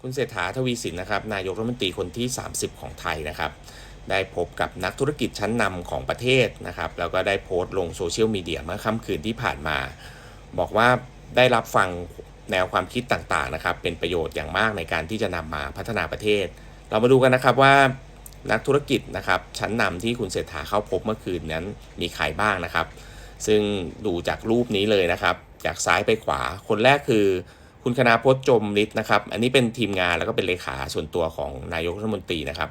คุณเศรษฐาทวีสินนะครับนายกรัฐมนตรีคนที่ 30 ของไทยนะครับ ได้พบกับนักธุรกิจชั้นนำของประเทศนะครับ แล้วก็ได้โพสต์ลงโซเชียลมีเดียเมื่อค่ำคืนที่ผ่านมา บอกว่าได้รับฟังแนวความคิดต่างๆนะครับ เป็นประโยชน์อย่างมากในการที่จะนำมาพัฒนาประเทศ เรามาดูกันนะครับว่านักธุรกิจนะครับชั้นนำที่คุณเศรษฐาเข้าพบเมื่อคืนนั้นมีใครบ้างนะครับ ซึ่งดูจากรูปนี้เลยนะครับ จากซ้ายไปขวาคนแรกคือ คุณคณาพจน์จมฤทธิ์นะครับ อันนี้เป็นทีมงานแล้วก็เป็นเลขาส่วนตัวของนายกรัฐมนตรีนะครับ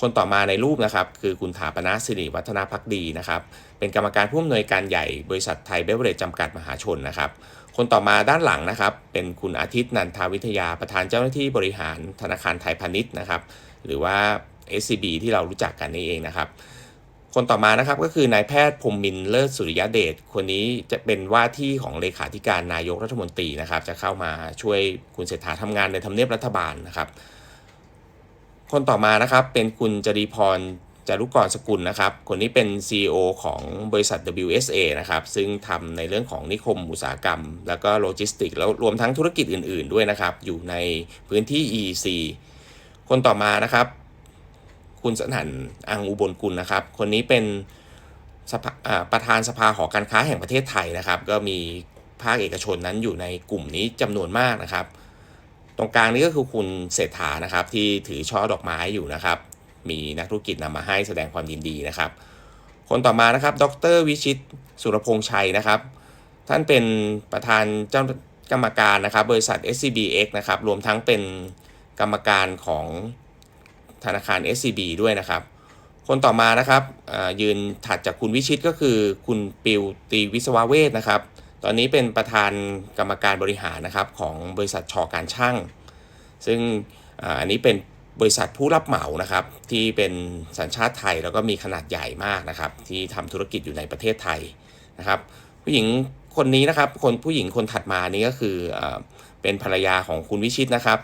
คนต่อมาในรูปนะครับ คือคุณถาปนาสิริวัฒนาพักดีนะครับ เป็นกรรมการผู้อำนวยการใหญ่บริษัทไทยเบเวอเรจจำกัดมหาชนนะครับ คนต่อมาด้านหลังนะครับ เป็นคุณอาทิตย์นันทาวิทยาประธานเจ้าหน้าที่บริหารธนาคารไทยพาณิชย์นะครับ หรือว่า SCB ที่เรารู้จักกันนี่เองนะครับ คนต่อมานะครับก็คือนายแพทย์พรมมินเลิศสุริยเดชคนนี้จะเป็นว่าที่ของเลขาธิการนายกรัฐมนตรีนะครับ จะเข้ามาช่วยคุณเศรษฐาทำงานในทำเนียบรัฐบาลนะครับ คนต่อมานะครับเป็นคุณจรีพรจารุกรสกุลนะครับ คนนี้เป็น CEO ของบริษัท WSA นะครับ ซึ่งทำในเรื่องของนิคมอุตสาหกรรม แล้วก็โลจิสติก แล้วรวมทั้งธุรกิจอื่น ๆ ด้วยนะครับ อยู่ในพื้นที่ EC คนต่อมานะครับ คุณสนั่นอังอุบลกุลนะครับ คนนี้เป็นประธานสภาหอการค้าแห่งประเทศไทยนะครับ ก็มีภาคเอกชนนั้นอยู่ในกลุ่มนี้จำนวนมากนะครับ ตรงกลางนี้ก็คือคุณเศรษฐานะครับที่ถือช่อดอกไม้อยู่นะครับ มีนักธุรกิจนำมาให้แสดงความยินดีนะครับ คนต่อมานะครับ ดรวิชิตสุรพงษ์ชัยนะครับ ท่านเป็นประธานเจ้ากรรมการนะครับ บริษัท SCBX นะครับ รวมทั้งเป็นกรรมการของ ธนาคาร SCB ด้วยนะครับ คนต่อมานะครับยืนถัดจากคุณวิชิตก็คือ คุณปิวตีวิศวเวทนะครับ ตอนนี้เป็นประธานกรรมการบริหารนะครับของบริษัทชอการช่าง ซึ่งอันนี้เป็นบริษัทผู้รับเหมานะครับที่เป็นสัญชาติไทยแล้วก็มีขนาดใหญ่มากนะครับ ที่ทำธุรกิจอยู่ในประเทศไทยนะครับ ผู้หญิงคนนี้นะครับคนผู้หญิงคนถัดมานี้ก็คือเป็นภรรยาของคุณวิชิตนะครับ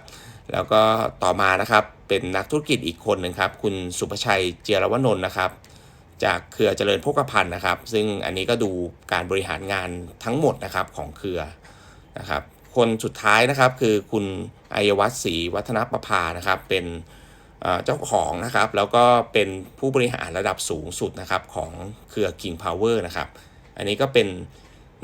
แล้วก็ต่อมานะครับเป็นนักธุรกิจอีกคนหนึ่งครับคุณสุภชัยเจียรวนนท์นะครับจากเครือเจริญโภคภัณฑ์นะครับ ซึ่งอันนี้ก็ดูการบริหารงานทั้งหมดนะครับของเครือนะครับคนสุดท้ายนะครับคือคุณอายวัฒศรีวัฒนประภานะครับเป็นเอ่อเจ้าของนะครับ แล้วก็เป็นผู้บริหารระดับสูงสุดนะครับของเครือ King Power นะครับ อันนี้ก็เป็น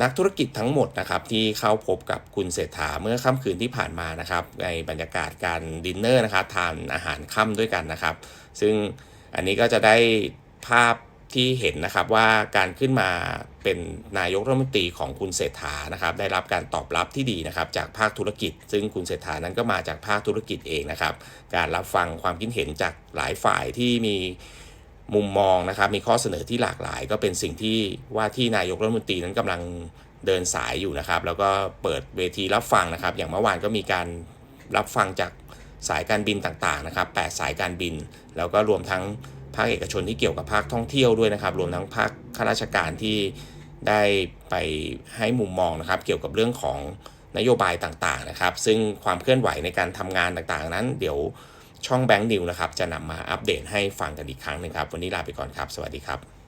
นักธุรกิจทั้งหมดนะครับที่เข้าพบกับคุณเศรษฐาเมื่อค่ำคืนที่ผ่านมานะครับในบรรยากาศการดินเนอร์นะครับทานอาหารค่ำด้วยกันนะครับ ซึ่งอันนี้ก็จะได้ภาพที่เห็นนะครับว่าการขึ้นมาเป็นนายกรัฐมนตรีของคุณเศรษฐานะครับ ได้รับการตอบรับที่ดีนะครับ จากภาคธุรกิจ ซึ่งคุณเศรษฐานั้นก็มาจากภาคธุรกิจเองนะครับ การรับฟังความคิดเห็นจากหลายฝ่ายที่มี มุมมองนะครับ มีข้อเสนอที่หลากหลาย ก็เป็นสิ่งที่ว่าที่นายกรัฐมนตรีนั้นกำลังเดินสายอยู่นะครับ แล้วก็เปิดเวทีรับฟังนะครับ อย่างเมื่อวานก็มีการรับฟังจากสายการบินต่างๆนะครับ8สายการบิน แล้วก็รวมทั้งภาคเอกชนที่เกี่ยวกับภาคท่องเที่ยวด้วยนะครับ รวมทั้งภาคข้าราชการที่ได้ไปให้มุมมองนะครับ เกี่ยวกับเรื่องของนโยบายต่างๆนะครับ ซึ่งความเคลื่อนไหวในการทำงานต่างๆ นั้น เดี๋ยว ช่องแบงค์นิวนะครับจะนำมาอัปเดตให้ฟังกันอีกครั้งหนึ่งครับ วันนี้ลาไปก่อนครับ สวัสดีครับ